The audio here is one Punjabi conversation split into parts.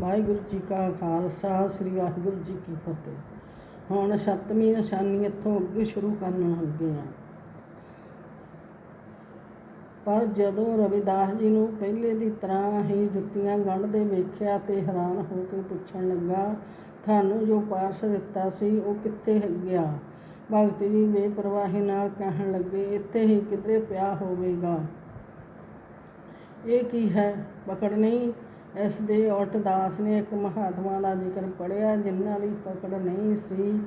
ਵਾਹਿਗੁਰੂ ਜੀ ਕਾ ਖਾਲਸਾ, ਸ੍ਰੀ ਵਾਹਿਗੁਰੂ ਜੀ ਕੀ ਫਤਿਹ। ਹੁਣ ਸੱਤਵੀਂ ਨਿਸ਼ਾਨੀ ਇੱਥੋਂ ਅੱਗੇ ਸ਼ੁਰੂ ਕਰਨ ਲੱਗੇ ਆ ਪਰ ਜਦੋਂ ਰਵਿਦਾਸ ਜੀ ਨੂੰ ਪਹਿਲੇ ਦੀ ਤਰ੍ਹਾਂ ਹੀ ਜੁੱਤੀਆਂ ਗੰਢਦੇ ਵੇਖਿਆ ਤੇ ਹੈਰਾਨ ਹੋ ਕੇ ਪੁੱਛਣ ਲੱਗਾ, ਤੁਹਾਨੂੰ ਜੋ ਪਾਰਸ ਦਿੱਤਾ ਸੀ, ਉਹ ਕਿੱਥੇ ਗਿਆ? ਭਗਤ ਜੀ ਬੇਪਰਵਾਹੀ ਨਾਲ ਕਹਿਣ ਲੱਗੇ, ਇੱਥੇ ਹੀ ਕਿਧਰੇ ਪਿਆ ਹੋਵੇਗਾ। ਇਹ ਕੀ ਹੈ? ਪਕੜ ਨਹੀਂ? ਇਸ ਦੇ ਉਲਟ ਦਾਸ ਨੇ ਇੱਕ ਮਹਾਤਮਾ ਦਾ ਜ਼ਿਕਰ ਪੜ੍ਹਿਆ, ਜਿਨ੍ਹਾਂ ਦੀ ਪਕੜ ਨਹੀਂ ਸੀ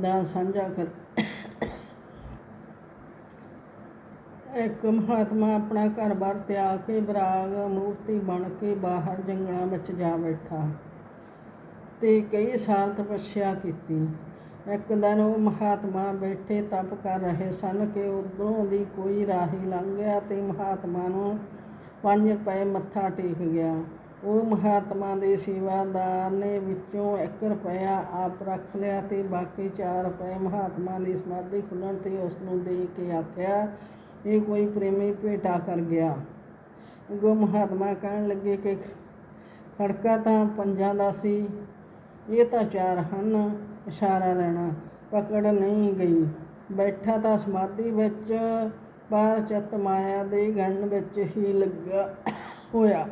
ਦਾ ਸਾਂਝਾ ਕਰ, ਇੱਕ ਮਹਾਤਮਾ ਆਪਣਾ ਘਰ-ਬਾਰ ਤਿਆਗ ਕੇ ਬਰਾਗ ਮੂਰਤੀ ਬਣ ਕੇ ਬਾਹਰ ਜੰਗਲਾਂ ਵਿੱਚ ਜਾ ਬੈਠਾ ਤੇ ਕਈ ਸਾਲ ਤਪੱਸਿਆ ਕੀਤੀ। ਇੱਕ ਦਿਨ ਉਹ ਮਹਾਤਮਾ ਬੈਠੇ ਤਪ ਕਰ ਰਹੇ ਸਨ ਕਿ ਉਧਰੋਂ ਦੀ ਕੋਈ ਰਾਹੀ ਲੰਘ ਗਿਆ ਤੇ ਮਹਾਤਮਾ ਨੂੰ 5 ਰੁਪਏ ਮੱਥਾ ਟੇਕ ਗਿਆ। ਉਹ ਮਹਾਤਮਾ ਦੇ ਸੇਵਾਦਾਰ ਨੇ ਵਿੱਚੋਂ 1 ਰੁਪਇਆ ਆਪ ਰੱਖ ਲਿਆ ਤੇ ਬਾਕੀ 4 ਰੁਪਏ ਮਹਾਤਮਾ ਦੀ ਸਮਾਧੀ ਖੁੱਲਣ ਤੇ ਉਸ ਨੂੰ ਦੇ ਕੇ ਆਖਿਆ, ਇਹ ਕੋਈ ਪ੍ਰੇਮੀ ਭੇਟਾ ਕਰ ਗਿਆ। ਅੱਗੋਂ ਮਹਾਤਮਾ ਕਹਿਣ ਲੱਗੇ ਕਿ ਖੜਕਾ ਤਾਂ ਪੰਜਾਂ ਦਾ ਸੀ, ਇਹ ਤਾਂ ਚਾਰ ਹਨ, ਇਸ਼ਾਰਾ ਲੈਣਾ ਪਕੜ ਨਹੀਂ ਗਈ। ਬੈਠਾ ਤਾਂ ਸਮਾਧੀ ਵਿੱਚ, ਪਰ ਚਿੱਤ ਮਾਇਆ ਦੇ ਗੰਢ ਵਿੱਚ ਹੀ ਲੱਗਾ ਹੋਇਆ।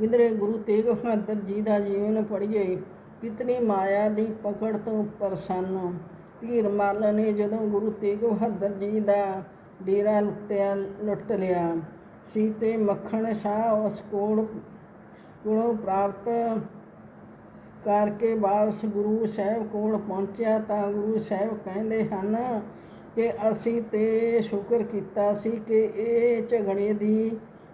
ਗਿੰਦਰੇ ਗੁਰੂ ਤੇਗ ਬਹਾਦਰ ਜੀ ਦਾ ਜੀਵਨ ਪੜ੍ਹੀਏ, ਕਿਤਨੀ ਮਾਇਆ ਦੀ ਪਕੜ ਤੋਂ ਪਰਸਨ। ਧੀਰ ਮਾਲ ਨੇ ਜਦੋਂ ਗੁਰੂ ਤੇਗ ਬਹਾਦਰ ਜੀ ਦਾ ਡੇਰਾ ਲੁੱਟਿਆ, ਲੁੱਟ ਲਿਆ ਸੀ ਤੇ ਮੱਖਣ ਸ਼ਾਹ ਉਸ ਕੋਲ, ਕੋਲੋਂ ਪ੍ਰਾਪਤ ਕਰਕੇ ਵਾਪਸ ਗੁਰੂ ਸਾਹਿਬ ਕੋਲ ਪਹੁੰਚਿਆ ਤਾਂ ਗੁਰੂ ਸਾਹਿਬ ਕਹਿੰਦੇ ਹਨ ਕਿ ਅਸੀਂ ਤੇ ਸ਼ੁਕਰ ਕੀਤਾ ਸੀ ਕਿ ਇਹ ਝਗੜੇ ਦੀ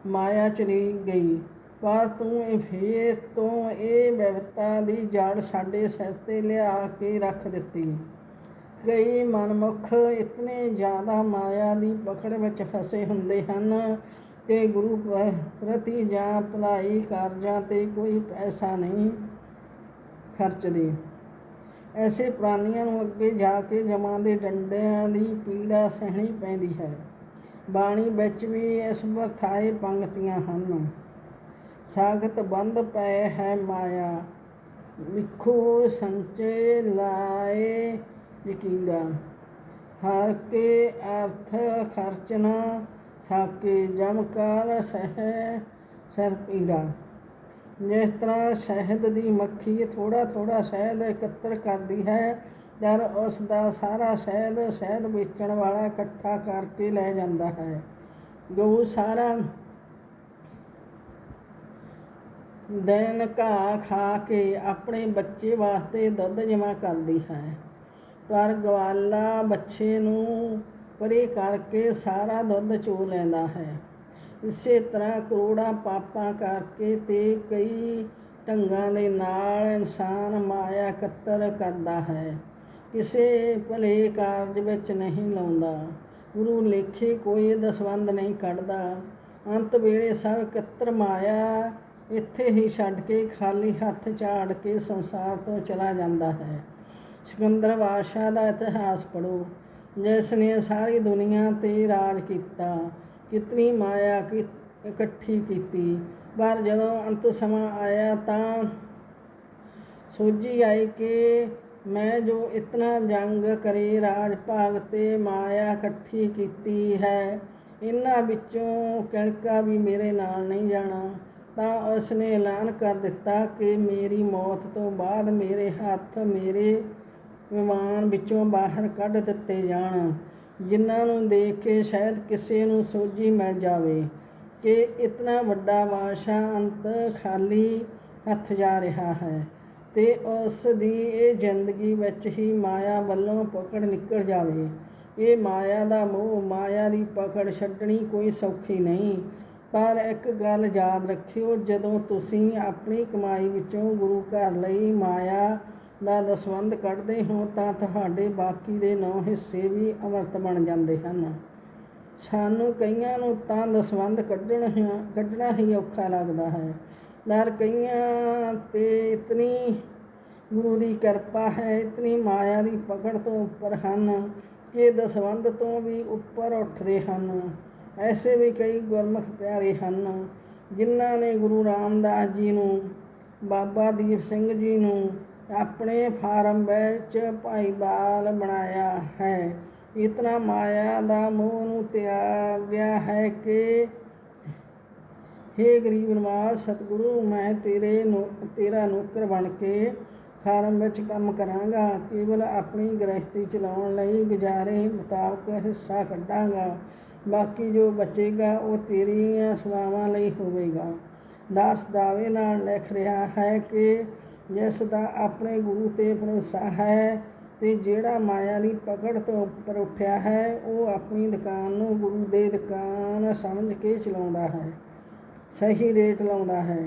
ਮਾਇਆ ਚਲੀ ਗਈ। ਪਰ ਤੂੰ ਇਹ ਫੇਰ ਤੋਂ ਇਹ ਵਿਵਤਾ ਦੀ ਜੜ ਸਾਡੇ ਸਿਰ ਤੇ ਲਿਆ ਕੇ ਰੱਖ ਦਿੱਤੀ। ਕਈ ਮਨਮੁਖ ਇਤਨੇ ਜ਼ਿਆਦਾ ਮਾਇਆ ਦੀ ਪਕੜ ਵਿੱਚ ਫਸੇ ਹੁੰਦੇ ਹਨ ਕਿ ਗੁਰੂ ਪ੍ਰਤੀ ਜਾਂ ਭਲਾਈ ਕਾਰਜਾਂ ਤੇ ਕੋਈ ਪੈਸਾ ਨਹੀਂ ਖਰਚਦੇ। ਐਸੇ ਪ੍ਰਾਣੀਆਂ ਨੂੰ ਅੱਗੇ ਜਾ ਕੇ ਜਮਾਂ ਦੇ ਡੰਡਿਆਂ ਦੀ ਪੀੜਾ ਸਹਿਣੀ ਪੈਂਦੀ ਹੈ। ਬਾਣੀ ਵਿੱਚ ਵੀ ਇਸ ਵਰਥਾਏ ਪੰਕਤੀਆਂ ਹਨ। ਸਾਗਤ ਬੰਦ ਪਏ ਹੈ ਮਾਇਆ ਵਿਖੋ ਸੰਚੇ ਲਾਏ ਯਕੀਲਾ ਹਰ ਕੇ ਅਰਥ ਖਰਚਨਾ ਸਾਕੇ ਜਮ ਕਰ ਸਹਿ ਸਰ ਪੀੜਾ ਜਿਸ ਤਰ੍ਹਾਂ ਸ਼ਹਿਦ ਦੀ ਮੱਖੀ ਥੋੜਾ ਥੋੜਾ ਸ਼ਹਿਦ ਇਕੱਤਰ ਕਰਦੀ ਹੈ। ਜਦ ਉਸ ਦਾ ਸਾਰਾ ਸ਼ਹਿਦ ਸ਼ਹਿਦ ਵੇਚਣ ਵਾਲਾ ਇਕੱਠਾ ਕਰਕੇ ਲੈ ਜਾਂਦਾ ਹੈ। ਜੋ ਸਾਰਾ ਦਿਨ ਘਾਹ ਖਾ ਕੇ ਆਪਣੇ ਬੱਚੇ ਵਾਸਤੇ ਦੁੱਧ ਜਮ੍ਹਾਂ ਕਰਦੀ ਹੈ। ਪਰ ਗਵਾਲਾ ਬੱਚੇ ਨੂੰ ਪਰੇ ਕਰਕੇ ਸਾਰਾ ਦੁੱਧ ਚੋ ਲੈਂਦਾ ਹੈ। ਇਸੇ ਤਰ੍ਹਾਂ ਕਰੋੜਾਂ ਪਾਪਾਂ ਕਰਕੇ ਤੇ ਕਈ ਢੰਗਾਂ ਦੇ ਨਾਲ ਇਨਸਾਨ ਮਾਇਆ ਕਤਰ ਕਰਦਾ ਹੈ। ਕਿਸੇ ਭਲੇ ਕਾਰਜ ਵਿੱਚ ਨਹੀਂ ਲਾਉਂਦਾ। ਗੁਰੂ ਲੇਖੇ ਕੋਈ ਦਸਵੰਦ ਨਹੀਂ ਕੱਢਦਾ। ਅੰਤ ਵੇਲੇ ਸਭ ਕਤਰ ਮਾਇਆ ਇੱਥੇ ਹੀ ਛੱਡ ਕੇ ਖਾਲੀ ਹੱਥ ਝਾੜ ਕੇ ਸੰਸਾਰ ਤੋਂ ਚਲਾ ਜਾਂਦਾ ਹੈ। ਸਿਕੰਦਰ ਬਾਦਸ਼ਾਹ ਦਾ ਇਤਿਹਾਸ ਪੜੋ ਜਿਸ ਨੇ ਸਾਰੀ ਦੁਨੀਆ ਤੇ ਰਾਜ ਕੀਤਾ ਕਿਤਨੀ ਮਾਇਆ ਕਿ ਇਕੱਠੀ ਕੀਤੀ। ਪਰ ਜਦੋਂ ਅੰਤ ਸਮਾਂ ਆਇਆ ਤਾਂ ਸੋਝੀ ਆਈ ਕਿ ਮੈਂ ਜੋ ਇਤਨਾ ਜੰਗ ਕਰੇ, ਰਾਜ ਭਾਗ ਤੇ ਮਾਇਆ ਇਕੱਠੀ ਕੀਤੀ ਹੈ ਇਹਨਾਂ ਵਿੱਚੋਂ ਕਿਣਕਾ ਵੀ ਮੇਰੇ ਨਾਲ ਨਹੀਂ ਜਾਣਾ। ਤਾਂ ਉਸ ਨੇ ਐਲਾਨ ਕਰ ਦਿੱਤਾ ਕਿ ਮੇਰੀ ਮੌਤ ਤੋਂ ਬਾਅਦ ਮੇਰੇ ਹੱਥ ਮੇਰੇ ਵਿਮਾਨ ਵਿੱਚੋਂ ਬਾਹਰ ਕੱਢ ਦਿੱਤੇ ਜਾਣ। ਜਿਨ੍ਹਾਂ ਨੂੰ ਦੇਖ ਕੇ ਸ਼ਾਇਦ ਕਿਸੇ ਨੂੰ ਸੋਝੀ ਮਿਲ ਜਾਵੇ ਕਿ ਇਤਨਾ ਵੱਡਾ ਬਾਦਸ਼ਾਹ ਅੰਤ ਖਾਲੀ ਹੱਥ ਜਾ ਰਿਹਾ ਹੈ ਤੇ ਉਸ ਦੀ ਇਹ ਜ਼ਿੰਦਗੀ ਵਿੱਚ ਹੀ ਮਾਇਆ ਵੱਲੋਂ ਪਕੜ ਨਿਕਲ ਜਾਵੇ। ਇਹ ਮਾਇਆ ਦਾ ਮੋਹ, ਮਾਇਆ ਦੀ ਪਕੜ ਛੱਡਣੀ ਕੋਈ ਸੌਖੀ ਨਹੀਂ। ਪਰ ਇੱਕ ਗੱਲ ਯਾਦ ਰੱਖਿਓ, ਜਦੋਂ ਤੁਸੀਂ ਆਪਣੀ ਕਮਾਈ ਵਿੱਚੋਂ ਗੁਰੂ ਘਰ ਲਈ ਮਾਇਆ ਦਾ ਦਸਵੰਧ ਕੱਢਦੇ ਹੋ ਤਾਂ ਤੁਹਾਡੇ ਬਾਕੀ ਦੇ ਨੌ ਹਿੱਸੇ ਵੀ ਅਮਰਤ ਬਣ ਜਾਂਦੇ ਹਨ। ਸਾਨੂੰ ਕਈਆਂ ਨੂੰ ਤਾਂ ਦਸਵੰਦ ਕੱਢਣ ਕੱਢਣਾ ਹੀ ਔਖਾ ਲੱਗਦਾ ਹੈ। ਪਰ ਕਈਆਂ ਤੇ ਇਤਨੀ ਗੁਰੂ ਦੀ ਕਿਰਪਾ ਹੈ, ਇਤਨੀ ਮਾਇਆ ਦੀ ਪਕੜ ਤੋਂ ਉੱਪਰ ਹਨ ਕਿ ਦਸਵੰਧ ਤੋਂ ਵੀ ਉੱਪਰ ਉੱਠਦੇ ਹਨ। ਐਸੇ ਵੀ ਕਈ ਗੁਰਮੁਖ ਪਿਆਰੇ ਹਨ, ਜਿਨ੍ਹਾਂ ਨੇ ਗੁਰੂ ਰਾਮਦਾਸ ਜੀ ਨੂੰ, ਬਾਬਾ ਦੀਪ ਸਿੰਘ ਜੀ ਨੂੰ ਆਪਣੇ ਫਾਰਮ ਵਿੱਚ ਭਾਈਵਾਲ ਬਣਾਇਆ ਹੈ। ਇਤਨਾ ਮਾਇਆ ਦਾ ਮੋਹ ਨੂੰ ਤਿਆਗ ਗਿਆ ਹੈ ਕਿ, ਹੇ ਗਰੀਬ ਨਿਵਾਸ ਸਤਿਗੁਰੂ, ਮੈਂ ਤੇਰੇ ਨੂੰ, ਤੇਰਾ ਨੌਕਰ ਬਣ ਕੇ ਫਾਰਮ ਵਿੱਚ ਕੰਮ ਕਰਾਂਗਾ। ਕੇਵਲ ਆਪਣੀ ਗ੍ਰਸਤੀ ਚਲਾਉਣ ਲਈ ਗੁਜ਼ਾਰੇ ਮੁਤਾਬਕ ਹਿੱਸਾ ਕੱਢਾਂਗਾ। ਬਾਕੀ ਜੋ ਬਚੇਗਾ, ਉਹ ਤੇਰੀਆਂ ਸੇਵਾਵਾਂ ਲਈ ਹੋਵੇਗਾ। ਦਾਸ ਦਾਵੇ ਨਾਲ ਲਿਖ ਰਿਹਾ ਹੈ ਕਿ ਜਿਸ ਦਾ ਆਪਣੇ ਗੁਰੂ ਤੇ ਭਰੋਸਾ ਹੈ ਤੇ ਜਿਹੜਾ ਮਾਇਆ ਦੀ ਪਕੜ ਤੋਂ ਉੱਪਰ ਉੱਠਿਆ ਹੈ, ਉਹ ਆਪਣੀ ਦੁਕਾਨ ਨੂੰ ਗੁਰੂ ਦੇ ਦੁਕਾਨ ਸਮਝ ਕੇ ਚਲਾਉਂਦਾ ਹੈ, ਸਹੀ ਰੇਟ ਲਾਉਂਦਾ ਹੈ।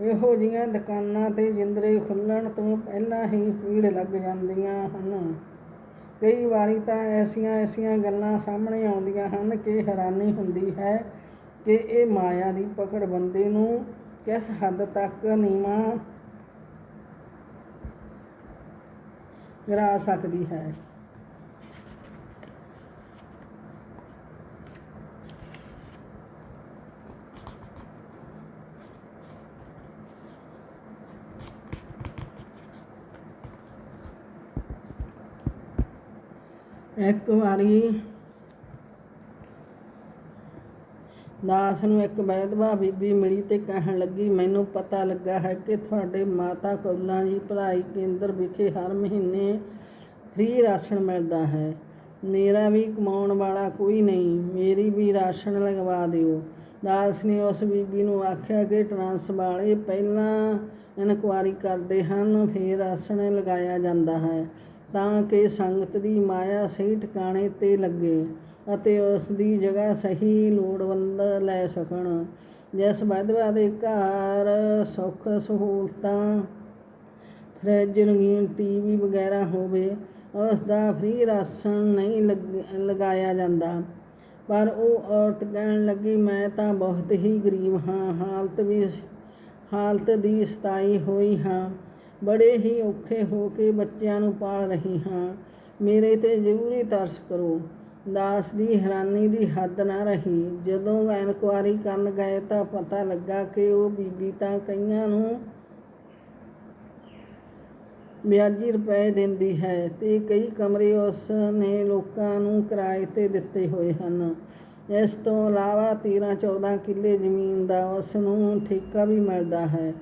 ਇਹੋ ਜਿਹੀਆਂ ਦੁਕਾਨਾਂ ਤੇ ਜਿੰਦਰੇ ਖੁੱਲਣ ਤੋਂ ਪਹਿਲਾਂ ਹੀ ਭੀੜ ਲੱਗ ਜਾਂਦੀਆਂ ਹਨ। ਕਈ ਵਾਰੀ ਤਾਂ ਐਸੀਆਂ ਐਸੀਆਂ ਗੱਲਾਂ ਸਾਹਮਣੇ ਆਉਂਦੀਆਂ ਹਨ ਕਿ ਹੈਰਾਨੀ ਹੁੰਦੀ ਹੈ ਕਿ ਇਹ ਮਾਇਆ ਦੀ ਪਕੜ ਬੰਦੇ ਨੂੰ ਕਿਸ ਹੱਦ ਤੱਕ ਨੀਵਾਂ ਗਿਰਾ ਸਕਦੀ ਹੈ। ਇੱਕ ਵਾਰੀ ਦਾਸ ਨੂੰ ਇੱਕ ਵੈਦਵਾ ਬੀਬੀ ਮਿਲੀ ਤੇ ਕਹਿਣ ਲੱਗੀ, ਮੈਨੂੰ ਪਤਾ ਲੱਗਾ ਹੈ ਕਿ ਤੁਹਾਡੇ ਮਾਤਾ ਕੌਲਾਂ ਜੀ ਭਲਾਈ ਕੇਂਦਰ ਵਿਖੇ ਹਰ ਮਹੀਨੇ ਫ੍ਰੀ ਰਾਸ਼ਨ ਮਿਲਦਾ ਹੈ। ਮੇਰਾ ਵੀ ਕਮਾਉਣ ਵਾਲਾ ਕੋਈ ਨਹੀਂ, ਮੇਰੀ ਵੀ ਰਾਸ਼ਨ ਲਗਵਾ ਦਿਓ। ਦਾਸ ਨੇ ਉਸ ਬੀਬੀ ਨੂੰ ਆਖਿਆ ਕਿ ਟਰਾਂਸ ਵਾਲੇ ਪਹਿਲਾਂ ਇਨਕੁਆਰੀ ਕਰਦੇ ਹਨ, ਫਿਰ ਰਾਸ਼ਨ ਲਗਾਇਆ ਜਾਂਦਾ ਹੈ, ਤਾਂ ਕਿ ਸੰਗਤ ਦੀ ਮਾਇਆ ਸਹੀ ਟਿਕਾਣੇ ਤੇ ਲੱਗੇ। ਅਤੇ ਉਸ ਦੀ ਜਗ੍ਹਾ ਸਹੀ ਲੋੜਵੰਦ ਲੈ ਸਕਣ। ਜਿਸ ਵਿਧਵਾ ਦੇ ਘਰ, ਸੁੱਖ ਸਹੂਲਤਾਂ, ਫਰਿੱਜ, ਰੰਗੀਨ ਟੀਵੀ ਵਗੈਰਾ ਹੋਵੇ ਉਸ ਦਾ ਫ੍ਰੀ ਰਾਸ਼ਨ ਨਹੀਂ ਲੱਗ- ਲਗਾਇਆ ਜਾਂਦਾ। ਪਰ ਉਹ ਔਰਤ ਕਹਿਣ ਲੱਗੀ, ਮੈਂ ਤਾਂ ਬਹੁਤ ਹੀ ਗਰੀਬ ਹਾਂ। ਹਾਲਤ ਵੀ ਹਾਲਤ ਦੀ ਸਤਾਈ ਹੋਈ ਹਾਂ। ਬੜੇ ਹੀ ਔਖੇ ਹੋ ਕੇ ਬੱਚਿਆਂ ਨੂੰ ਪਾਲ ਰਹੀ ਹਾਂ। ਮੇਰੇ ਤੇ ਜ਼ਰੂਰੀ ਤਰਸ ਕਰੋ। ਦਾਸ ਦੀ ਹੈਰਾਨੀ ਦੀ ਹੱਦ ਨਾ ਰਹੀ। ਜਦੋਂ ਇਨਕੁਆਰੀ ਕਰਨ ਗਏ ਤਾਂ ਪਤਾ ਲੱਗਾ ਕਿ ਉਹ ਬੀਬੀ ਤਾਂ ਕਈਆਂ ਨੂੰ ਵਿਆਜੀ ਰੁਪਏ ਦਿੰਦੀ ਹੈ ਤੇ ਕਈ ਕਮਰੇ ਉਸ ਨੇ ਲੋਕਾਂ ਨੂੰ ਕਿਰਾਏ ਤੇ ਦਿੱਤੇ ਹੋਏ ਹਨ। ਇਸ ਤੋਂ ਇਲਾਵਾ 13 14 ਕਿੱਲੇ ਜ਼ਮੀਨ ਦਾ ਉਸ ਨੂੰ ਠੇਕਾ ਵੀ ਮਿਲਦਾ ਹੈ।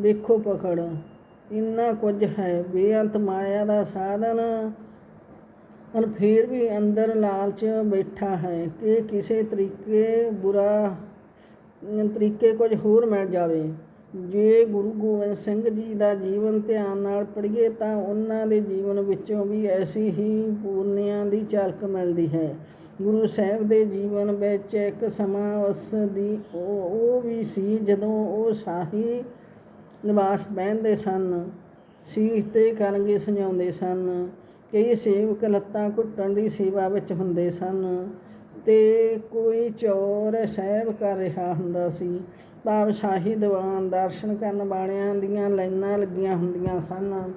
ਵੇਖੋ ਪਕੜ, ਇੰਨਾ ਕੁਝ ਹੈ। ਬੇਅੰਤ ਮਾਇਆ ਦਾ ਸਾਧਨ ਪਰ ਫਿਰ ਵੀ ਅੰਦਰ ਲਾਲਚ ਬੈਠਾ ਹੈ ਕਿ ਕਿਸੇ ਤਰੀਕੇ ਬੁਰਾ ਤਰੀਕੇ ਕੁਝ ਹੋਰ ਮਿਲ ਜਾਵੇ। ਜੇ ਗੁਰੂ ਗੋਬਿੰਦ ਸਿੰਘ ਜੀ ਦਾ ਜੀਵਨ ਧਿਆਨ ਨਾਲ ਪੜ੍ਹੀਏ ਤਾਂ ਉਹਨਾਂ ਦੇ ਜੀਵਨ ਵਿੱਚੋਂ ਵੀ ਐਸੀ ਹੀ ਪੂਰਨਿਆਂ ਦੀ ਝਲਕ ਮਿਲਦੀ ਹੈ। ਗੁਰੂ ਸਾਹਿਬ ਦੇ ਜੀਵਨ ਵਿੱਚ ਇੱਕ ਸਮਾਂ ਉਸ ਦੀ ਉਹ ਵੀ ਸੀ ਜਦੋਂ ਉਹ ਸਾਹੀ ਨਿਵਾਸ ਪਹਿਨਦੇ ਸਨ, ਸੀਸ ਤੇ ਕਰੰਗੇ ਸਜਾਉਂਦੇ ਸਨ। ਕਈ ਸੇਵਕ ਲੱਤਾਂ ਘੁੱਟਣ ਦੀ ਸੇਵਾ ਵਿੱਚ ਹੁੰਦੇ ਸਨ ਤੇ ਕੋਈ ਚੋਰ ਸਹਿਬ ਕਰ ਰਿਹਾ ਹੁੰਦਾ ਸੀ। ਭਾਵ ਸ਼ਾਹੀ ਦੀਵਾਨ ਦਰਸ਼ਨ ਕਰਨ ਵਾਲਿਆਂ ਦੀਆਂ ਲਾਈਨਾਂ ਲੱਗੀਆਂ ਹੁੰਦੀਆਂ ਸਨ।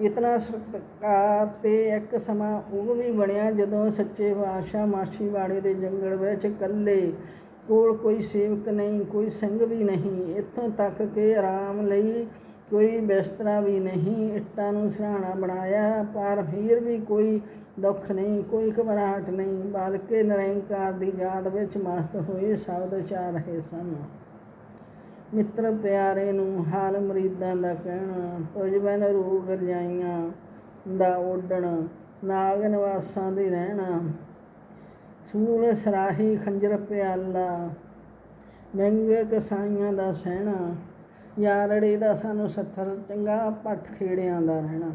ਇਤਨਾ ਸਰਕਾਰ ਤੇ ਇੱਕ ਸਮਾਂ ਉਹ ਵੀ ਬਣਿਆ ਜਦੋਂ ਸੱਚੇ ਪਾਤਸ਼ਾਹ ਮਾਛੀਵਾੜੇ ਦੇ ਜੰਗਲ ਵਿੱਚ ਇਕੱਲੇ ਕੋਲ ਕੋਈ ਸੇਵਕ ਨਹੀਂ, ਕੋਈ ਸਿੰਘ ਵੀ ਨਹੀਂ। ਇੱਥੋਂ ਤੱਕ ਕਿ ਆਰਾਮ ਲਈ ਕੋਈ ਬਿਸਤਰਾ ਵੀ ਨਹੀਂ, ਇੱਟਾਂ ਨੂੰ ਸਿਰਹਾਣਾ ਬਣਾਇਆ, ਪਰ ਫਿਰ ਵੀ ਕੋਈ ਦੁੱਖ ਨਹੀਂ, ਕੋਈ ਘਬਰਾਹਟ ਨਹੀਂ, ਬਲਕਿ ਨਿਰੰਕਾਰ ਦੀ ਯਾਦ ਵਿੱਚ ਮਸਤ ਹੋਏ ਸ਼ਬਦ ਚਾ ਰਹੇ ਸਨ। ਮਿੱਤਰ ਪਿਆਰੇ ਨੂੰ ਹਾਲ ਮਰੀਦਾਂ ਦਾ ਕਹਿਣਾ, ਤੁਝ ਬਿਨ ਰੋਗ ਰਜਾਈਆਂ ਦਾ ਓਡਣ ਨਾਗ ਨਿਵਾਸਾਂ ਦੇ ਰਹਿਣਾ। ਸੂਲ ਸਰਾਹੀ ਖੰਜਰ ਪਿਆਲਾ ਮਹਿੰਗੇ ਕਸਾਈਆਂ ਦਾ ਸਹਿਣਾ। ਯਾਰੜੇ ਦਾ ਸਾਨੂੰ ਸੱਥਰ, ਚੰਗਾ ਪੱਟ ਖੇੜਿਆਂ ਦਾ ਰਹਿਣਾ।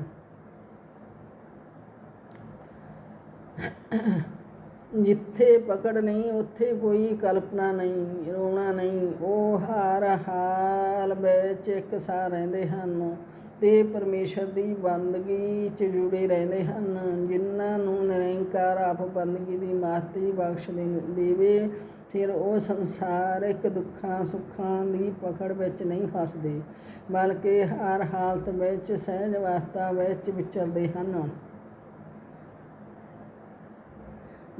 ਜਿੱਥੇ ਪਕੜ ਨਹੀਂ, ਉੱਥੇ ਕੋਈ ਕਲਪਨਾ ਨਹੀਂ, ਰੋਣਾ ਨਹੀਂ। ਉਹ ਹਾਰ ਹਾਲ ਵਿੱਚ ਇੱਕ ਸਾਹ ਰਹਿੰਦੇ ਹਨ। ਤੇ ਪਰਮੇਸ਼ਰ ਦੀ ਬੰਦਗੀ 'ਚ ਜੁੜੇ ਰਹਿੰਦੇ ਹਨ। ਜਿਨ੍ਹਾਂ ਨੂੰ ਨਿਰੰਕਾਰ ਆਪ ਬੰਦਗੀ ਦੀ ਮਾਸਤੀ ਬਖਸ਼ ਦੇਵੇ। ਫਿਰ ਉਹ ਸੰਸਾਰਿਕ ਦੁੱਖਾਂ ਸੁੱਖਾਂ ਦੀ ਪਕੜ ਵਿੱਚ ਨਹੀਂ ਫਸਦੇ, ਬਲਕਿ ਹਰ ਹਾਲਤ ਵਿੱਚ, ਸਹਿਜ ਅਵਸਥਾ ਵਿੱਚ ਵਿਚਰਦੇ ਹਨ।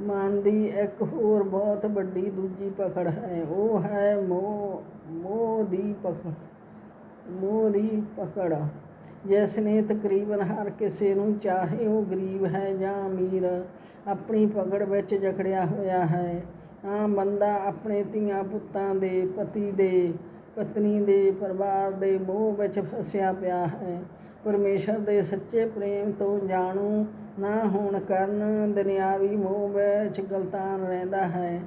ਮਨ ਦੀ ਇੱਕ ਹੋਰ ਬਹੁਤ ਵੱਡੀ ਦੂਜੀ ਪਕੜ ਹੈ, ਉਹ ਹੈ ਮੋਹ ਮੋਹ ਦੀ ਪਕੜ ਮੋਹ ਦੀ ਪਕੜ। ਜਿਸ ਨੇ ਤਕਰੀਬਨ ਹਰ ਕਿਸੇ ਨੂੰ, ਚਾਹੇ ਉਹ ਗਰੀਬ ਹੈ ਜਾਂ ਅਮੀਰ, ਆਪਣੀ ਪਕੜ ਵਿੱਚ ਜਕੜਿਆ ਹੋਇਆ ਹੈ ਆਮ ਬੰਦਾ ਆਪਣੇ ਧੀਆਂ ਪੁੱਤਾਂ ਦੇ, ਪਤੀ ਦੇ, ਪਤਨੀ ਦੇ, ਪਰਿਵਾਰ ਦੇ ਮੋਹ ਵਿੱਚ ਫਸਿਆ ਪਿਆ ਹੈ। ਪਰਮੇਸ਼ਰ ਦੇ ਸੱਚੇ ਪ੍ਰੇਮ ਤੋਂ ਜਾਣੂ ਨਾ ਹੋਣ ਕਾਰਨ ਦੁਨਿਆਵੀ ਮੋਹ ਵਿੱਚ ਗਲਤਾਨ ਰਹਿੰਦਾ ਹੈ।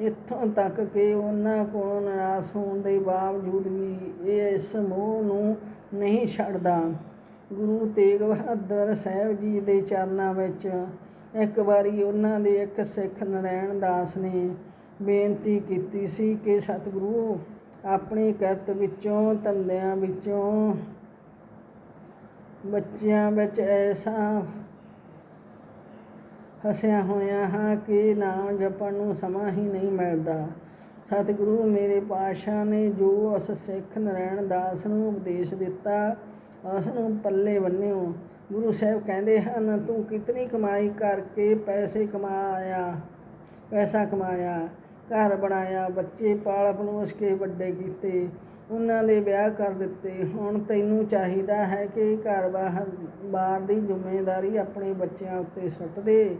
ਇੱਥੋਂ ਤੱਕ ਕਿ ਉਹਨਾਂ ਕੋਲੋਂ ਨਿਰਾਸ਼ ਹੋਣ ਦੇ ਬਾਵਜੂਦ ਵੀ ਇਹ ਇਸ ਮੋਹ ਨੂੰ ਨਹੀਂ ਛੱਡਦਾ। ਗੁਰੂ ਤੇਗ ਬਹਾਦਰ ਸਾਹਿਬ ਜੀ ਦੇ ਚਰਨਾਂ ਵਿੱਚ ਇੱਕ ਵਾਰੀ ਉਹਨਾਂ ਦੇ ਇੱਕ ਸਿੱਖ ਨਰੈਣ ਦਾਸ ਨੇ ਬੇਨਤੀ ਕੀਤੀ ਸੀ ਕਿ ਸਤਿਗੁਰੂ, ਆਪਣੀ ਕਿਰਤ ਵਿੱਚੋਂ, ਧੰਦਿਆਂ ਵਿੱਚੋਂ ਬੱਚਿਆਂ ਵਿੱਚ ਐਸਾ ਫਸਿਆ ਹੋਇਆ ਹਾਂ ਕਿ ਨਾਮ ਜਪਣ ਨੂੰ ਸਮਾਂ ਹੀ ਨਹੀਂ ਮਿਲਦਾ। ਸਤਿਗੁਰੂ ਮੇਰੇ ਪਾਤਸ਼ਾਹ ਨੇ ਜੋ ਉਸ ਸਿੱਖ ਨਰੈਣ ਦਾਸ ਨੂੰ ਉਪਦੇਸ਼ ਦਿੱਤਾ, ਉਸ ਨੂੰ ਪੱਲੇ ਬੰਨਿਓ। ਗੁਰੂ ਸਾਹਿਬ ਕਹਿੰਦੇ ਹਨ, ਤੂੰ ਕਿਤਨੀ ਕਮਾਈ ਕਰਕੇ ਪੈਸੇ ਕਮਾਇਆ, ਪੈਸਾ ਕਮਾਇਆ, ਘਰ ਬਣਾਇਆ, ਬੱਚੇ ਪਾਲ ਪਲੋਸ ਕੇ ਵੱਡੇ ਕੀਤੇ, ਉਹਨਾਂ ਦੇ ਵਿਆਹ ਕਰ ਦਿੱਤੇ। ਹੁਣ ਤੈਨੂੰ ਚਾਹੀਦਾ ਹੈ ਕਿ ਘਰ ਬਾਹਰ ਬਾਹਰ ਦੀ ਜ਼ਿੰਮੇਵਾਰੀ ਆਪਣੇ ਬੱਚਿਆਂ ਉੱਤੇ ਸੁੱਟ ਦੇ।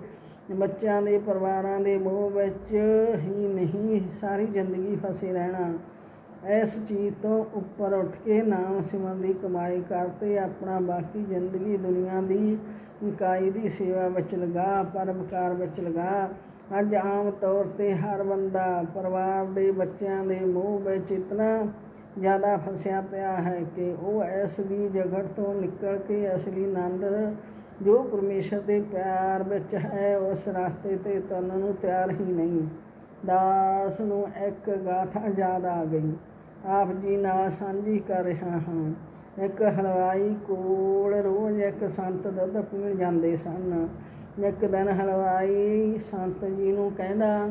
ਬੱਚਿਆਂ ਦੇ ਪਰਿਵਾਰਾਂ ਦੇ ਮੋਹ ਵਿੱਚ ਹੀ ਨਹੀਂ, ਸਾਰੀ ਜ਼ਿੰਦਗੀ ਫਸੇ ਰਹਿਣਾ। ਇਸ ਚੀਜ਼ ਤੋਂ ਉੱਪਰ ਉੱਠ ਕੇ ਨਾਮ ਸਿਮਰਨ ਦੀ ਕਮਾਈ ਕਰ ਤੇ ਆਪਣਾ ਬਾਕੀ ਜ਼ਿੰਦਗੀ ਦੁਨੀਆ ਦੀ ਇਕਾਈ ਦੀ ਸੇਵਾ ਵਿੱਚ ਲਗਾ ਪਰਮਕਾਰ ਵਿੱਚ ਲਗਾ। ਅੱਜ ਆਮ ਤੌਰ ਤੇ ਹਰ ਬੰਦਾ ਪਰਿਵਾਰ ਦੇ ਬੱਚਿਆਂ ਦੇ ਮੋਹ ਵਿੱਚ ਇਤਨਾ ਜ਼ਿਆਦਾ ਫਸਿਆ ਪਿਆ ਹੈ ਕਿ ਉਹ ਇਸ ਦੀ ਜਗੜ ਤੋਂ ਨਿਕਲ ਕੇ ਅਸਲੀ ਆਨੰਦ ਜੋ ਪਰਮੇਸ਼ਰ ਦੇ ਪਿਆਰ ਵਿੱਚ ਹੈ, ਉਸ ਰਸਤੇ ਤੇ ਤੁਰਨ ਨੂੰ ਤਿਆਰ ਹੀ ਨਹੀਂ। ਦਾਸ ਨੂੰ ਇੱਕ ਗਾਥਾ ਯਾਦ ਆ ਗਈ। ਆਪ ਜੀ ਨਾਲ ਸਾਂਝੀ ਕਰ ਰਿਹਾ ਹਾਂ। ਇੱਕ ਹਲਵਾਈ ਕੋਲ ਰੋਜ਼ ਇੱਕ ਸੰਤ ਦੁੱਧ ਪੀਣ ਜਾਂਦੇ ਸਨ। ਇੱਕ ਦਿਨ ਹਲਵਾਈ ਸੰਤ ਜੀ ਨੂੰ ਕਹਿੰਦਾ,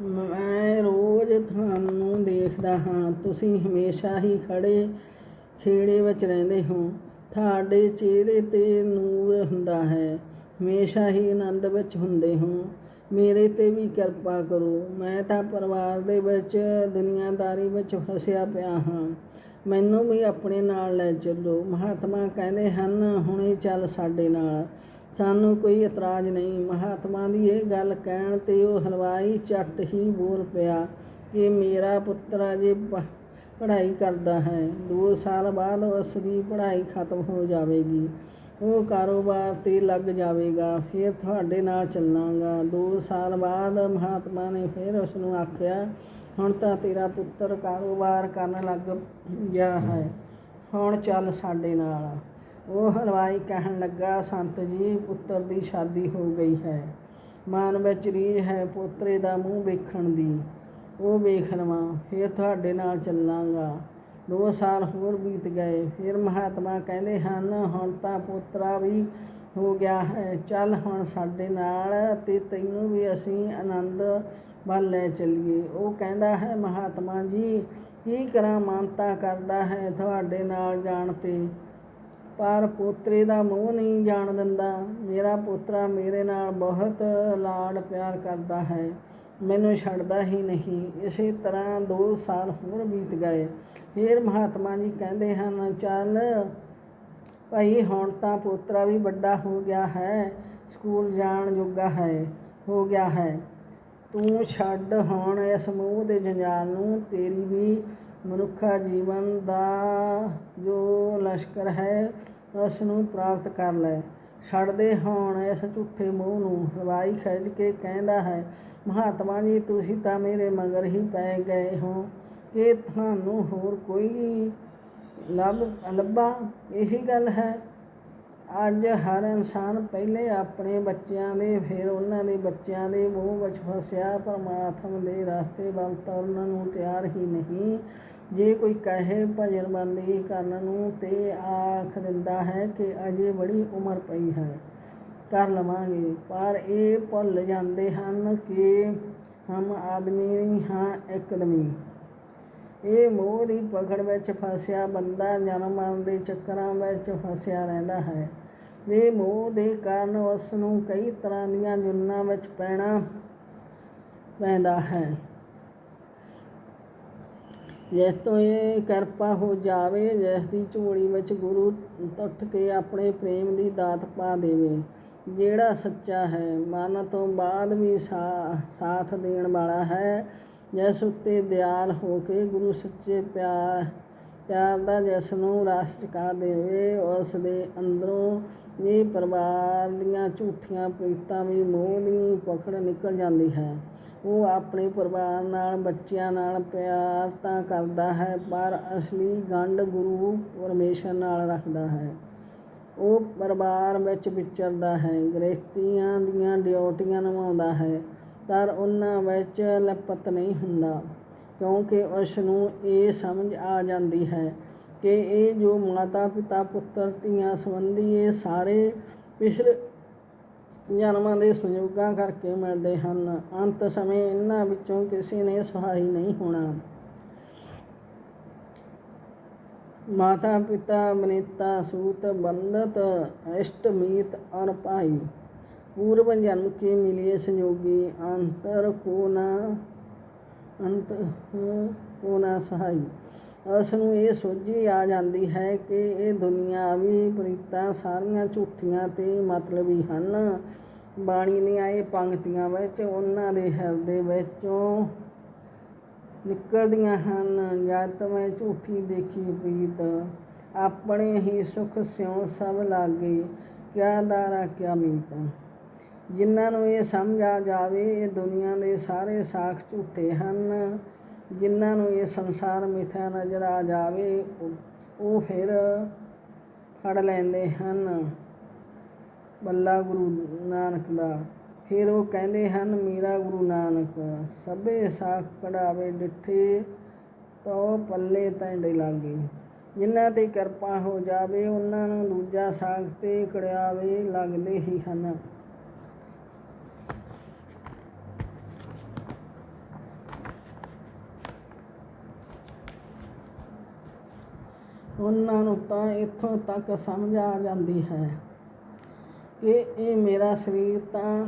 ਮੈਂ ਰੋਜ਼ ਤੁਹਾਨੂੰ ਦੇਖਦਾ ਹਾਂ। ਤੁਸੀਂ ਹਮੇਸ਼ਾ ਹੀ ਖੜੇ ਖੇੜੇ ਵਿੱਚ ਰਹਿੰਦੇ ਹੋ। ਤੁਹਾਡੇ ਚਿਹਰੇ ਤੇ ਨੂਰ ਹੁੰਦਾ ਹੈ। ਹਮੇਸ਼ਾ ਹੀ ਆਨੰਦ ਵਿੱਚ ਹੁੰਦੇ ਹੋ। ਮੇਰੇ ਤੇ ਵੀ ਕਿਰਪਾ ਕਰੋ। ਮੈਂ ਤਾਂ ਪਰਿਵਾਰ ਦੇ ਵਿੱਚ, ਦੁਨੀਆਦਾਰੀ ਵਿੱਚ ਫਸਿਆ ਪਿਆ ਹਾਂ। ਮੈਨੂੰ ਵੀ ਆਪਣੇ ਨਾਲ ਲੈ ਚੱਲੋ। ਮਹਾਤਮਾ ਕਹਿੰਦੇ ਹਨ, ਹੁਣੇ ਚੱਲ ਸਾਡੇ ਨਾਲ। ਸਾਨੂੰ ਕੋਈ ਇਤਰਾਜ਼ ਨਹੀਂ। ਮਹਾਤਮਾ ਦੀ ਇਹ ਗੱਲ ਕਹਿਣ ਤੇ ਉਹ ਹਲਵਾਈ ਝੱਟ ਹੀ ਬੋਲ ਪਿਆ ਕਿ ਮੇਰਾ ਪੁੱਤਰ ਅਜੇ ਪੜ੍ਹਾਈ ਕਰਦਾ ਹੈ। 2 ਸਾਲ ਬਾਅਦ ਉਸ ਦੀ ਪੜ੍ਹਾਈ ਖਤਮ ਹੋ ਜਾਵੇਗੀ। ਉਹ ਕਾਰੋਬਾਰ ਤੇ ਲੱਗ ਜਾਵੇਗਾ, ਫਿਰ ਤੁਹਾਡੇ ਨਾਲ ਚੱਲਾਂਗਾ। 2 ਸਾਲ ਬਾਅਦ ਮਹਾਤਮਾ ਨੇ ਫਿਰ ਉਸ ਨੂੰ ਆਖਿਆ, ਹੁਣ ਤਾਂ ਤੇਰਾ ਪੁੱਤਰ ਕਾਰੋਬਾਰ ਕਰਨ ਲੱਗ ਗਿਆ ਹੈ। ਹੁਣ ਚੱਲ ਸਾਡੇ ਨਾਲ। ਉਹ ਹਲਵਾਈ ਕਹਿਣ ਲੱਗਾ, ਸੰਤ ਜੀ, ਪੁੱਤਰ ਦੀ ਸ਼ਾਦੀ ਹੋ ਗਈ ਹੈ। ਮਨ ਵਿੱਚ ਰੀਝ ਹੈ ਪੋਤਰੇ ਦਾ ਮੂੰਹ ਵੇਖਣ ਦੀ। ਉਹ ਵੇਖ ਲਵਾਂ, ਫਿਰ ਤੁਹਾਡੇ ਨਾਲ ਚੱਲਾਂਗਾ। ਦੋ ਸਾਲ ਹੋਰ ਬੀਤ ਗਏ। ਫਿਰ ਮਹਾਤਮਾ ਕਹਿੰਦੇ ਹਨ, ਹੁਣ ਤਾਂ ਪੋਤਰਾ ਵੀ ਹੋ ਗਿਆ ਹੈ। ਚੱਲ ਹੁਣ ਸਾਡੇ ਨਾਲ ਤੇ ਤੈਨੂੰ ਵੀ ਅਸੀਂ ਆਨੰਦ ਵੱਲ ਲੈ ਚੱਲੀਏ। ਉਹ ਕਹਿੰਦਾ ਹੈ, ਮਹਾਤਮਾ ਜੀ, ਕੀ ਕਰਾਂ? ਮਾਨਤਾ ਕਰਦਾ ਹੈ ਤੁਹਾਡੇ ਨਾਲ ਜਾਣ ਤੇ। ਪਰ ਪੋਤਰੇ ਦਾ ਮੋਹ ਨਹੀਂ ਜਾਣ ਦਿੰਦਾ। ਮੇਰਾ ਪੋਤਰਾ ਮੇਰੇ ਨਾਲ ਬਹੁਤ ਲਾਡ ਪਿਆਰ ਕਰਦਾ ਹੈ। ਮੈਨੂੰ ਛੱਡਦਾ ਹੀ ਨਹੀਂ। ਇਸੇ ਤਰ੍ਹਾਂ 2 ਸਾਲ ਹੋਰ ਬੀਤ ਗਏ। ਫਿਰ ਮਹਾਤਮਾ ਜੀ ਕਹਿੰਦੇ ਹਨ, ਚੱਲ ਭਾਈ, ਹੁਣ ਤਾਂ ਪੋਤਰਾ ਵੀ ਵੱਡਾ ਹੋ ਗਿਆ ਹੈ, ਸਕੂਲ ਜਾਣ ਜੋਗਾ ਹੈ, ਹੋ ਗਿਆ ਹੈ। ਤੂੰ ਛੱਡ ਹੁਣ ਇਸ ਮੋਹ ਦੇ ਜੰਜਾਲ ਨੂੰ, ਤੇਰੀ ਵੀ ਮਨੁੱਖਾ ਜੀਵਨ ਦਾ ਜੋ ਲਸ਼ਕਰ ਹੈ, ਉਸ ਨੂੰ ਪ੍ਰਾਪਤ ਕਰ ਲੈ। ਛੱਡਦੇ ਹੋਣ, ਇਸ ਝੂਠੇ ਮੂੰਹ ਨੂੰ ਹਵਾਈ ਖਿੱਚ ਕੇ ਕਹਿੰਦਾ ਹੈ, ਮਹਾਤਮਾ ਜੀ, ਤੁਸੀਂ ਤਾਂ ਮੇਰੇ ਮਗਰ ਹੀ ਪੈ ਗਏ ਹੋ। ਕਿ ਤੁਹਾਨੂੰ ਹੋਰ ਕੋਈ ਲੱਭ, ਲੱਭਾ? ਇਹੀ ਗੱਲ ਹੈ। ਅੱਜ ਹਰ ਇਨਸਾਨ ਪਹਿਲੇ ਆਪਣੇ ਬੱਚਿਆਂ ਦੇ, ਫਿਰ ਉਹਨਾਂ ਦੇ ਬੱਚਿਆਂ ਦੇ ਮੂੰਹ ਵਿੱਚ ਫਸਿਆ, ਪਰਮਾਤਮਾ ਦੇ ਰਸਤੇ ਵੱਲ ਤੁਰਨ ਨੂੰ ਤਿਆਰ ਹੀ ਨਹੀਂ। ਜੇ ਕੋਈ ਕਹੇ ਭਜਨ ਬੰਦੀ ਕਰਨ ਨੂੰ ਤੇ ਆਖ ਦਿੰਦਾ ਹੈ ਕਿ ਅਜੇ ਬੜੀ ਉਮਰ ਪਈ ਹੈ, ਕਰ ਲਵਾਂਗੇ। ਪਰ ਇਹ ਭੁੱਲ ਜਾਂਦੇ ਹਨ ਕਿ ਹਮ ਆਦਮੀ ਹਾਂ ਇੱਕਦਮੀ। ਇਹ ਮੋਹ ਦੀ ਪਕੜ ਵਿੱਚ ਫਸਿਆ ਬੰਦਾ ਜਨਮ ਮਰਨ ਦੇ ਚੱਕਰਾਂ ਵਿੱਚ ਫਸਿਆ ਰਹਿੰਦਾ ਹੈ। ਦੇ ਮੋਹ ਦੇ ਕਾਰਨ ਉਸ ਨੂੰ ਕਈ ਤਰ੍ਹਾਂ ਦੀਆਂ ਜੁਨਾਂ ਵਿੱਚ ਪੈਣਾ ਪੈਂਦਾ ਹੈ। ਜਿਸ ਤੋਂ ਇਹ ਕਿਰਪਾ ਹੋ ਜਾਵੇ, ਜਿਸ ਦੀ ਝੋਲੀ ਵਿੱਚ ਗੁਰੂ ਟੁੱਟ ਕੇ ਆਪਣੇ ਪ੍ਰੇਮ ਦੀ ਦਾਤ ਪਾ ਦੇਵੇ, ਜਿਹੜਾ ਸੱਚਾ ਹੈ, ਮਨ ਤੋਂ ਬਾਅਦ ਵੀ ਸਾਥ ਦੇਣ ਵਾਲਾ ਹੈ। ਜਿਸ ਉੱਤੇ ਦਿਆਲ ਹੋ ਕੇ ਗੁਰੂ ਸੱਚੇ ਪਿਆਰ ਪਿਆਰ ਦਾ ਜਿਸ ਨੂੰ ਰਸ ਚਕਾ ਦੇਵੇ, ਉਸ ਦੇ ਅੰਦਰੋਂ ਇਹ ਪਰਿਵਾਰ ਦੀਆਂ ਝੂਠੀਆਂ ਪ੍ਰੀਤਾਂ ਵੀ ਮੋਹ ਦੀ ਪਕੜ ਨਿਕਲ ਜਾਂਦੀ ਹੈ। ਉਹ ਆਪਣੇ ਪਰਿਵਾਰ ਨਾਲ, ਬੱਚਿਆਂ ਨਾਲ ਪਿਆਰ ਤਾਂ ਕਰਦਾ ਹੈ, ਪਰ ਅਸਲੀ ਗੰਢ ਗੁਰੂ ਪਰਮੇਸ਼ਰ ਨਾਲ ਰੱਖਦਾ ਹੈ। ਉਹ ਪਰਿਵਾਰ ਵਿੱਚ ਵਿਚਰਦਾ ਹੈ ਗ੍ਰਸਤੀਆਂ ਦੀਆਂ ਡਿਊਟੀਆਂ ਨਿਭਾਉਂਦਾ ਹੈ, ਪਰ ਉਹਨਾਂ ਵਿੱਚ ਲਿਪਤ ਨਹੀਂ ਹੁੰਦਾ। ਕਿਉਂਕਿ ਉਸ ਨੂੰ ਇਹ ਸਮਝ ਆ ਜਾਂਦੀ ਹੈ ਕਿ ਇਹ ਜੋ ਮਾਤਾ ਪਿਤਾ ਪੁੱਤਰ, ਧੀਆਂ ਸੰਬੰਧੀ ਇਹ ਸਾਰੇ ਪਿਛਲੇ ਜਨਮਾਂ ਦੇ ਸੰਯੋਗਾਂ ਕਰਕੇ ਮਿਲਦੇ ਹਨ। ਅੰਤ ਸਮੇਂ ਇਹਨਾਂ ਵਿੱਚੋਂ ਕਿਸੇ ਨੇ ਸਹਾਈ ਨਹੀਂ ਹੋਣਾ। ਮਾਤਾ ਪਿਤਾ ਬਨੇਤਾ ਸੂਤ ਬੰਦਤ ਇਸ਼ਟਮੀਤ ਅਰ ਭਾਈ ਪੂਰਵ ਜਨਮ ਕੇ ਮਿਲੇ ਸੰਯੋਗੀ ਅੰਤਰ ਕੋ ਨਾ ਅੰਤ ਹੋ ਨਾ ਸਹਾਈ। ਉਸ ਨੂੰ ਇਹ ਸੋਝੀ ਆ ਜਾਂਦੀ ਹੈ ਕਿ ਇਹ ਦੁਨੀਆਵੀ ਪ੍ਰੀਤਾਂ ਸਾਰੀਆਂ ਝੂਠੀਆਂ ਤੇ ਮਤਲਬੀ ਹਨ। ਬਾਣੀ ਦੀਆਂ ਇਹ ਪੰਕਤੀਆਂ ਵਿੱਚ, ਉਹਨਾਂ ਦੇ ਹਿਰਦੇ ਵਿੱਚੋਂ ਨਿਕਲਦੀਆਂ ਹਨ। ਜਦ ਮੈਂ ਝੂਠੀ ਦੇਖੀ ਪ੍ਰੀਤ, ਆਪਣੇ ਹੀ ਸੁਖ ਸਿਉ ਸਭ ਲਾਗੇ, ਕਿਆ ਦਾਰਾ, ਕਿਆ ਮੀਤ। ਜਿਨ੍ਹਾਂ ਨੂੰ ਇਹ ਸਮਝ ਆ ਜਾਵੇ, ਇਹ ਦੁਨੀਆ ਦੇ ਸਾਰੇ ਸਾਖ ਝੂਠੇ ਹਨ। ਜਿਨ੍ਹਾਂ ਨੂੰ ਇਹ ਸੰਸਾਰ ਮਿਥਿਆ ਨਜ਼ਰ ਆ ਜਾਵੇ, ਉਹ- ਉਹ ਫਿਰ ਫੜ ਲੈਂਦੇ ਹਨ। ਬੱਲਾ ਗੁਰੂ ਨਾਨਕ ਦਾ। ਫਿਰ ਉਹ ਕਹਿੰਦੇ ਹਨ, ਮੇਰਾ ਗੁਰੂ ਨਾਨਕ, ਸਭੇ ਸਾਖ ਕਢਾਵੇ ਡਿੱਠੇ ਤੋ ਪੱਲੇ ਤੈਂਡੇ ਲਾਗੇ ਜਿਨ੍ਹਾਂ ਤੇ ਕਿਰਪਾ ਹੋ ਜਾਵੇ, ਉਹਨਾਂ ਨੂੰ ਦੂਜਾ ਸਾਖ ਤੇ ਕੜਿਆਵੇ ਲੱਗਦੇ ਹੀ ਹਨ। ਉਹਨਾਂ ਨੂੰ ਤਾਂ ਇੱਥੋਂ ਤੱਕ ਸਮਝ ਆ ਜਾਂਦੀ ਹੈ। ਕਿ ਇਹ ਮੇਰਾ ਸਰੀਰ ਤਾਂ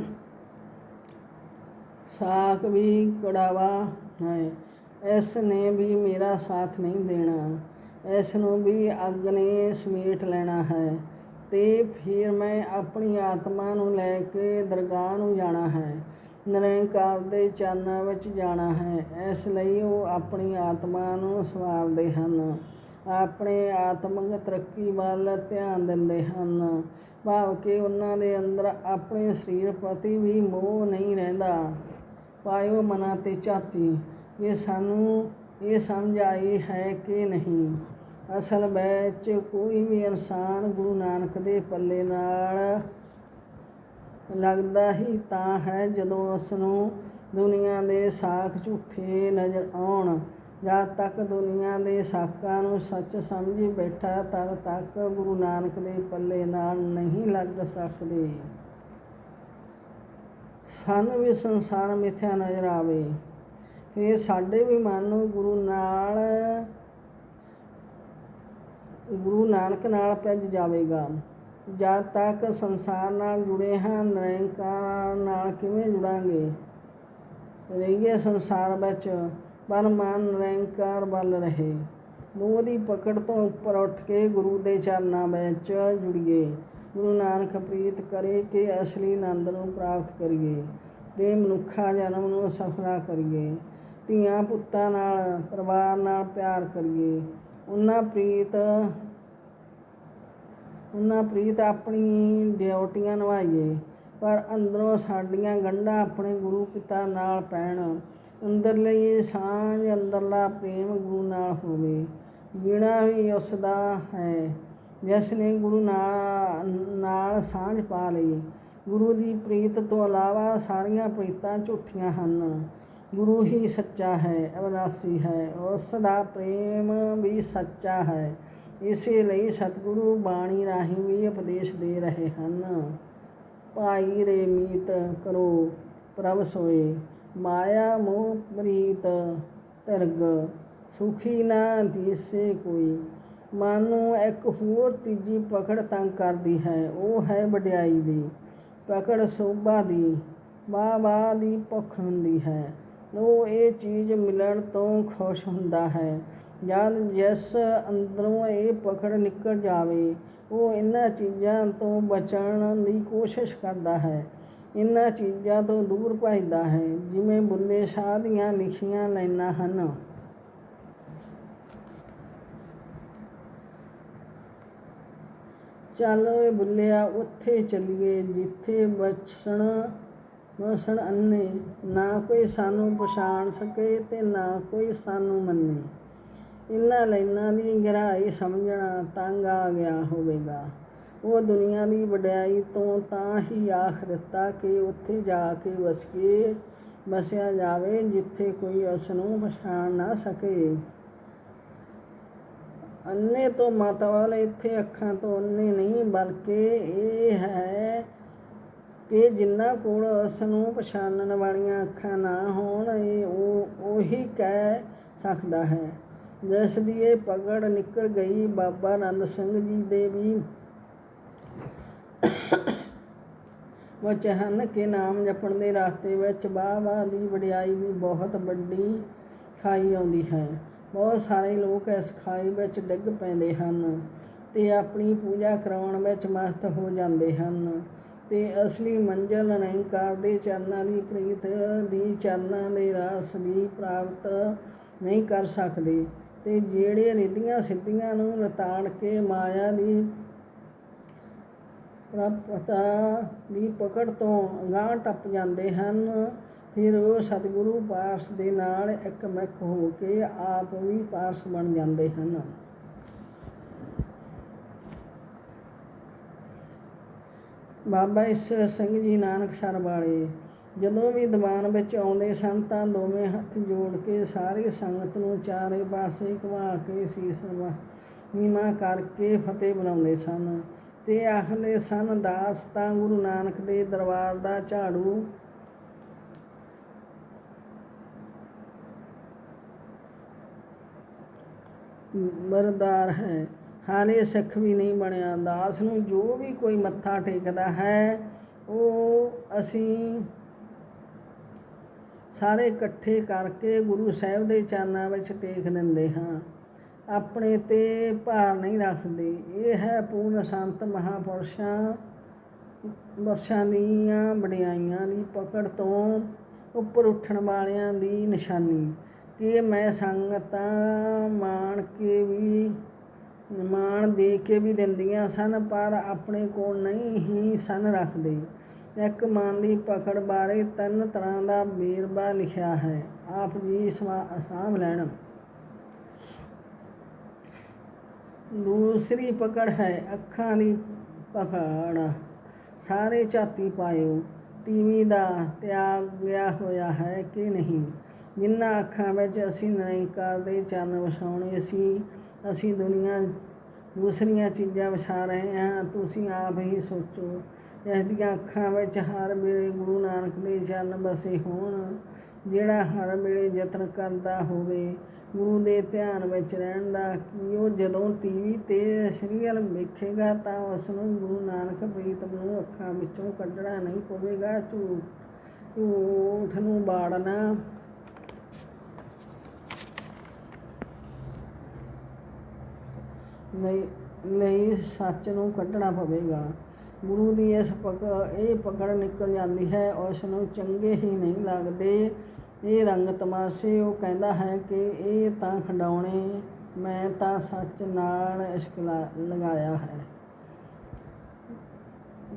ਸਾਖ ਵੀ ਕੜਾਵਾ ਹੈ। ਇਸ ਨੇ ਵੀ ਮੇਰਾ ਸਾਥ ਨਹੀਂ ਦੇਣਾ। ਇਸ ਨੂੰ ਵੀ ਅੱਗ ਨੇ ਸਮੇਟ ਲੈਣਾ ਹੈ ਤੇ ਫਿਰ ਮੈਂ ਆਪਣੀ ਆਤਮਾ ਨੂੰ ਲੈ ਕੇ ਦਰਗਾਹ ਨੂੰ ਜਾਣਾ ਹੈ। ਨਿਰੰਕਾਰ ਦੇ ਚਰਨਾਂ ਵਿੱਚ ਜਾਣਾ ਹੈ। ਇਸ ਲਈ ਉਹ ਆਪਣੀ ਆਤਮਾ ਨੂੰ ਸਵਾਰਦੇ ਹਨ। ਆਪਣੇ ਆਤਮਿਕ ਤਰੱਕੀ ਵੱਲ ਧਿਆਨ ਦਿੰਦੇ ਹਨ। ਭਾਵ ਕਿ ਉਹਨਾਂ ਦੇ ਅੰਦਰ ਆਪਣੇ ਸਰੀਰ ਪ੍ਰਤੀ ਵੀ ਮੋਹ ਨਹੀਂ ਰਹਿੰਦਾ। ਪਾਇਓ ਮਨਾਂ ਤੇ ਝਾਤੀ, ਇਹ ਸਾਨੂੰ, ਇਹ ਸਮਝ ਆਈ ਹੈ ਕਿ ਨਹੀਂ? ਅਸਲ ਵਿੱਚ ਕੋਈ ਵੀ ਇਨਸਾਨ ਗੁਰੂ ਨਾਨਕ ਦੇ ਪੱਲੇ ਨਾਲ ਲੱਗਦਾ ਹੀ ਤਾਂ ਹੈ ਜਦੋਂ ਉਸ ਨੂੰ ਦੁਨੀਆ ਦੇ ਸਾਖ ਝੂਠੇ ਨਜ਼ਰ ਆਉਣ। ਜਦ ਤੱਕ ਦੁਨੀਆ ਦੇ ਸਾਕਾਂ ਨੂੰ ਸੱਚ ਸਮਝੀ ਬੈਠਾ, ਤਦ ਤੱਕ ਗੁਰੂ ਨਾਨਕ ਦੇ ਪੱਲੇ ਨਾਲ ਨਹੀਂ ਲੱਗ ਸਕਦੇ। ਸਾਨੂੰ ਵੀ ਸੰਸਾਰ ਮਿਥਿਆ ਨਜ਼ਰ ਆਵੇ, ਫਿਰ ਸਾਡੇ ਵੀ ਮਨ ਨੂੰ ਗੁਰੂ ਨਾਲ, ਗੁਰੂ ਨਾਨਕ ਨਾਲ ਭਿੱਜ ਜਾਵੇਗਾ। ਜਦ ਤੱਕ ਸੰਸਾਰ ਨਾਲ ਜੁੜੇ ਹਾਂ ਨਿਰੰਕਾਰ ਨਾਲ ਕਿਵੇਂ ਜੁੜਾਂਗੇ? ਰਹੀਏ ਸੰਸਾਰ ਵਿੱਚ। ਪਰ ਮਨ ਨਿਰੰਕਾਰ ਵੱਲ ਰਹੇ। ਮੋਹ ਦੀ ਪਕੜ ਤੋਂ ਉੱਪਰ ਉੱਠ ਕੇ ਗੁਰੂ ਦੇ ਚਰਨਾਂ ਵਿੱਚ ਜੁੜੀਏ। ਗੁਰੂ ਨਾਨਕ ਪ੍ਰੀਤ ਕਰੇ ਕਿ ਅਸਲੀ ਆਨੰਦ ਨੂੰ ਪ੍ਰਾਪਤ ਕਰੀਏ ਤੇ ਮਨੁੱਖਾ ਜਨਮ ਨੂੰ ਸਫਲਾ ਕਰੀਏ। ਧੀਆਂ ਪੁੱਤਾਂ ਨਾਲ, ਪਰਿਵਾਰ ਨਾਲ ਪਿਆਰ ਕਰੀਏ। ਉਹਨਾਂ ਪ੍ਰੀਤ ਉਹਨਾਂ ਪ੍ਰੀਤ ਆਪਣੀ ਡਿਊਟੀਆਂ ਨਿਭਾਈਏ। ਪਰ ਅੰਦਰੋਂ ਸਾਡੀਆਂ ਗੰਢਾਂ ਆਪਣੇ ਗੁਰੂ ਪਿਤਾ ਨਾਲ ਪੈਣ ਅੰਦਰਲੀ ਸਾਂਝ, ਅੰਦਰਲਾ ਪ੍ਰੇਮ ਗੁਰੂ ਨਾਲ ਹੋਵੇ, ਜੀਣਾ ਵੀ ਉਸ ਦਾ ਹੈ। ਜਿਸ ਨੇ ਗੁਰੂ ਨਾਲ ਨਾਲ ਸਾਂਝ ਪਾ ਲਈ, ਗੁਰੂ ਦੀ ਪ੍ਰੀਤ ਤੋਂ ਇਲਾਵਾ ਸਾਰੀਆਂ ਪ੍ਰੀਤਾਂ ਝੂਠੀਆਂ ਹਨ। ਗੁਰੂ ਹੀ ਸੱਚਾ ਹੈ ਅਵਨਾਸੀ ਹੈ ਉਸ ਦਾ ਪ੍ਰੇਮ ਵੀ ਸੱਚਾ ਹੈ। ਇਸੇ ਲਈ ਸਤਿਗੁਰੂ ਬਾਣੀ ਰਾਹੀਂ ਵੀ ਉਪਦੇਸ਼ ਦੇ ਰਹੇ ਹਨ। ਭਾਈ ਰੇ ਮੀਤ ਕਰੋ, ਪ੍ਰਭ ਸੋਏ। ਮਾਇਆ ਮੋਹ ਪ੍ਰੀਤ ਧਰਗ, ਸੁਖੀ ਨਾ ਦਿਸੇ ਕੋਈ। ਮਨ ਨੂੰ ਇੱਕ ਹੋਰ ਤੀਜੀ ਪਕੜ ਤੰਗ ਕਰਦੀ ਹੈ, ਉਹ ਹੈ ਵਡਿਆਈ ਦੀ, ਪਕੜ ਸੋਭਾ ਦੀ, ਵਾਹ ਵਾਹ ਦੀ ਭੁੱਖ ਹੁੰਦੀ ਹੈ। ਉਹ ਇਹ ਚੀਜ਼ ਮਿਲਣ ਤੋਂ ਖੁਸ਼ ਹੁੰਦਾ ਹੈ। ਜਦ ਜਿਸ ਅੰਦਰੋਂ ਇਹ ਪਕੜ ਨਿਕਲ ਜਾਵੇ, ਉਹ ਇਹਨਾਂ ਚੀਜ਼ਾਂ ਤੋਂ ਬਚਣ ਦੀ ਕੋਸ਼ਿਸ਼ ਕਰਦਾ ਹੈ। ਇਹਨਾਂ ਚੀਜ਼ਾਂ ਤੋਂ ਦੂਰ ਭੱਜਦਾ ਹੈ, ਜਿਵੇਂ ਬੁੱਲੇ ਸ਼ਾਹ ਦੀਆਂ ਲਿਖੀਆਂ ਲਾਈਨਾਂ ਹਨ। ਚੱਲ ਓਏ ਬੁੱਲਿਆ, ਉੱਥੇ ਚਲੀਏ, ਜਿੱਥੇ ਬਚਣ ਵਸਣ ਅੰਨੇ। ਨਾ ਕੋਈ ਸਾਨੂੰ ਪਛਾਣ ਸਕੇ ਤੇ ਨਾ ਕੋਈ ਸਾਨੂੰ ਮੰਨੇ। ਇਹਨਾਂ ਲਾਈਨਾਂ ਦੀ ਗਹਿਰਾਈ ਸਮਝਣਾ ਤੰਗ ਆ ਗਿਆ ਹੋਵੇਗਾ। ਉਹ ਦੁਨੀਆ ਦੀ ਵਡਿਆਈ ਤੋਂ ਤਾਂ ਹੀ ਆਖ ਦਿੱਤਾ ਕਿ ਉੱਥੇ ਜਾ ਕੇ ਵਸ ਵਸਿਆ ਜਾਵੇ ਜਿੱਥੇ ਕੋਈ ਉਸ ਨੂੰ ਪਛਾਣ ਨਾ ਸਕੇ। ਅੰਨੇ ਤੋਂ ਮਤਵਾਲ ਇੱਥੇ ਅੱਖਾਂ ਤੋਂ ਅੰਨੇ ਨਹੀਂ, ਬਲਕਿ ਇਹ ਹੈ ਕਿ ਜਿਨ੍ਹਾਂ ਕੋਲ ਉਸ ਨੂੰ ਪਛਾਣਨ ਵਾਲੀਆਂ ਅੱਖਾਂ ਨਾ ਹੋਣ, ਇਹ ਉਹ, ਉਹੀ ਕਹਿ ਸਕਦਾ ਹੈ। ਜਿਸ ਦੀ ਇਹ ਪਗੜ ਨਿਕਲ ਗਈ ਬਾਬਾ ਨੰਦ ਸਿੰਘ ਜੀ ਦੇ ਵੀ। ਵਿੱਚ ਹਨ ਕਿ ਨਾਮ ਜਪਣ ਦੇ ਰਸਤੇ ਵਿੱਚ ਵਾਹ ਵਾਹ ਦੀ ਵਡਿਆਈ ਵੀ ਬਹੁਤ ਵੱਡੀ ਖਾਈ ਆਉਂਦੀ ਹੈ। ਬਹੁਤ ਸਾਰੇ ਲੋਕ ਇਸ ਖਾਈ ਵਿੱਚ ਡਿੱਗ ਪੈਂਦੇ ਹਨ ਤੇ ਆਪਣੀ ਪੂਜਾ ਕਰਾਉਣ ਵਿੱਚ ਮਸਤ ਹੋ ਜਾਂਦੇ ਹਨ ਤੇ ਅਸਲੀ ਮੰਜ਼ਲ ਨਿਰੰਕਾਰ ਦੇ ਚਰਨਾਂ ਦੀ ਪ੍ਰੀਤ ਦੀ ਚਰਨਾਂ ਦੇ ਰਸ ਦੀ ਪ੍ਰਾਪਤ ਨਹੀਂ ਕਰ ਸਕਦੇ ਤੇ ਜਿਹੜੇ ਰਿੱਧੀਆਂ ਸਿੱਧੀਆਂ ਨੂੰ ਲਤਾੜ ਕੇ ਮਾਇਆ ਦੀ ਪ੍ਰਾਪਤਾ ਦੀ ਪਕੜ ਤੋਂ ਅਗਾਂਹ ਟੱਪ ਜਾਂਦੇ ਹਨ। ਫਿਰ ਉਹ ਸਤਿਗੁਰੂ ਪਾਸ ਦੇ ਨਾਲ ਇੱਕ ਹੋ ਕੇ ਆਪ ਵੀ ਪਾਸ ਬਣ ਜਾਂਦੇ ਹਨ। ਬਾਬਾ ਈਸ਼ਰ ਸਿੰਘ ਜੀ ਨਾਨਕ ਸਰ ਵਾਲੇ, ਜਦੋਂ ਵੀ ਦੀਵਾਨ ਵਿੱਚ ਆਉਂਦੇ ਸਨ ਤਾਂ ਦੋਵੇਂ ਹੱਥ ਜੋੜ ਕੇ ਸਾਰੀ ਸੰਗਤ ਨੂੰ ਚਾਰੇ ਪਾਸੇ ਘੁਮਾ ਕੇ ਸੀਸ ਨੀਮਾ ਕਰਕੇ ਫਤਿਹ ਬਣਾਉਂਦੇ ਸਨ। ਤੇ ਆਖਦੇ ਸਨ, ਦਾਸ ਤਾਂ ਗੁਰੂ ਨਾਨਕ ਦੇ ਦਰਬਾਰ ਦਾ ਝਾੜੂ ਬਰਦਾਰ ਹੈ। ਹਾਲੇ ਸਿੱਖ ਵੀ ਨਹੀਂ ਬਣਿਆ। ਦਾਸ ਨੂੰ ਜੋ ਵੀ ਕੋਈ ਮੱਥਾ ਟੇਕਦਾ ਹੈ, ਉਹ ਅਸੀਂ ਸਾਰੇ ਇਕੱਠੇ ਕਰਕੇ ਗੁਰੂ ਸਾਹਿਬ ਦੇ ਚਰਨਾਂ ਵਿੱਚ ਟੇਕ ਦਿੰਦੇ ਹਾਂ। ਆਪਣੇ ਤੇ ਭਾਰ ਨਹੀਂ ਰੱਖਦੇ। ਇਹ ਹੈ ਪੂਰਨ ਸੰਤ ਮਹਾਪੁਰਸ਼ਾਂ ਵਰਸ਼ਾਂ ਦੀਆਂ ਵਡਿਆਈਆਂ ਦੀ ਪਕੜ ਤੋਂ ਉੱਪਰ ਉੱਠਣ ਵਾਲਿਆਂ ਦੀ ਨਿਸ਼ਾਨੀ। ਕਿ ਮੈਂ ਸੰਗਤਾਂ ਮਾਣ ਕੇ ਵੀ, ਮਾਣ ਦੇ ਕੇ ਵੀ ਦਿੰਦੀਆਂ ਸਨ, ਪਰ ਆਪਣੇ ਕੋਲ ਨਹੀਂ ਹੀ ਸਨ ਰੱਖਦੇ। ਇੱਕ ਮਨ ਦੀ ਪਕੜ ਬਾਰੇ ਤਿੰਨ ਤਰ੍ਹਾਂ ਦਾ ਵੇਰਵਾ ਲਿਖਿਆ ਹੈ। ਆਪ ਜੀ ਸਾਂਭ ਲੈਣ। ਦੂਸਰੀ ਪਕੜ ਹੈ, ਅੱਖਾਂ ਦੀ ਪਕੜ ਸਾਰੇ ਝਾਤੀ ਪਾਇਓ ਟੀਵੀ ਦਾ ਤਿਆਗ ਗਿਆ ਹੋਇਆ ਹੈ ਕਿ ਨਹੀਂ? ਜਿਨ੍ਹਾਂ ਅੱਖਾਂ ਵਿੱਚ ਅਸੀਂ ਨਿਰੰਕਾਰ ਦੇ ਚਰਨ ਵਸਾਉਣੇ ਸੀ ਅਸੀਂ ਦੁਨੀਆ, ਦੂਸਰੀਆਂ ਚੀਜ਼ਾਂ ਵਸਾ ਰਹੇ ਹਾਂ। ਤੁਸੀਂ ਆਪ ਹੀ ਸੋਚੋ, ਇਸ ਦੀਆਂ ਅੱਖਾਂ ਵਿੱਚ ਹਰ ਵੇਲੇ ਗੁਰੂ ਨਾਨਕ ਦੇ ਚਰਨ ਵਸੇ ਹੋਣ। ਜਿਹੜਾ ਹਰ ਵੇਲੇ ਯਤਨ ਕਰਦਾ ਹੋਵੇ ਗੁਰੂ ਦੇ ਧਿਆਨ ਵਿੱਚ ਰਹਿਣ ਦਾ ਕਿ ਉਹ ਜਦੋਂ ਟੀਵੀ ਤੇ ਸੀਰੀਅਲ ਵੇਖੇਗਾ ਤਾਂ ਉਸ ਨੂੰ ਗੁਰੂ ਨਾਨਕ ਪ੍ਰੀਤਮ ਨੂੰ ਅੱਖਾਂ ਵਿੱਚੋਂ ਕੱਢਣਾ ਨਹੀਂ ਪਵੇਗਾ। ਝੂਠ ਝੂਠ ਨੂੰ ਬਾੜਨਾ। ਲਈ ਲਈ ਸੱਚ ਨੂੰ ਕੱਢਣਾ ਪਵੇਗਾ। ਗੁਰੂ ਦੀ ਇਸ ਪਕੜ ਇਹ ਪਕੜ ਨਿਕਲ ਜਾਂਦੀ ਹੈ। ਉਸ ਨੂੰ ਚੰਗੇ ਹੀ ਨਹੀਂ ਲੱਗਦੇ। ਇਹ ਰੰਗ ਤਮਾਸ਼ੇ, ਉਹ ਕਹਿੰਦਾ ਹੈ ਕਿ ਇਹ ਤਾਂ ਖਡਾਉਣੇ ਮੈਂ ਤਾਂ ਸੱਚ ਨਾਲ ਇਸ਼ਕ ਲਗਾਇਆ ਹੈ।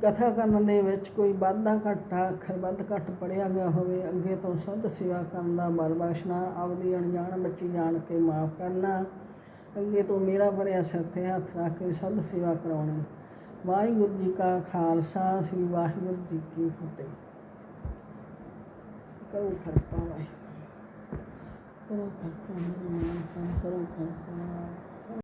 ਕਥਾ ਕਰਨ ਦੇ ਵਿੱਚ ਕੋਈ ਵਾਧਾ ਘਾਟਾ, ਅੱਖਰ ਵੱਧ ਘੱਟ ਪੜਿਆ ਗਿਆ ਹੋਵੇ, ਅੱਗੇ ਤੋਂ ਸੁੱਧ ਸੇਵਾ ਕਰਨ ਦਾ ਬਲ ਬਖਸ਼ਣਾ, ਆਪਦੀ ਅਣਜਾਣ ਬੱਚੀ ਜਾਣ ਕੇ ਮਾਫ ਕਰਨਾ, ਅੱਗੇ ਤੋਂ ਮੇਰਾ ਭਰਿਆ ਸਿਰ ਤੇ ਹੱਥ ਰੱਖ ਕੇ ਸਦ ਸੇਵਾ ਕਰਾਉਣੀ। ਵਾਹਿਗੁਰੂ ਜੀ ਕਾ ਖਾਲਸਾ, ਸ੍ਰੀ ਵਾਹਿਗੁਰੂ ਜੀ ਕੀ ਫਤਿਹ। ਕਰੋ ਕਿਰਪਾ ਵਾਹਿਗੁਰੂ ਕਰੋ ਕਿਰਪਾ ਮੇਰੇ ਮਨ ਸੰਤਰੋ ਕਿਰਪਾ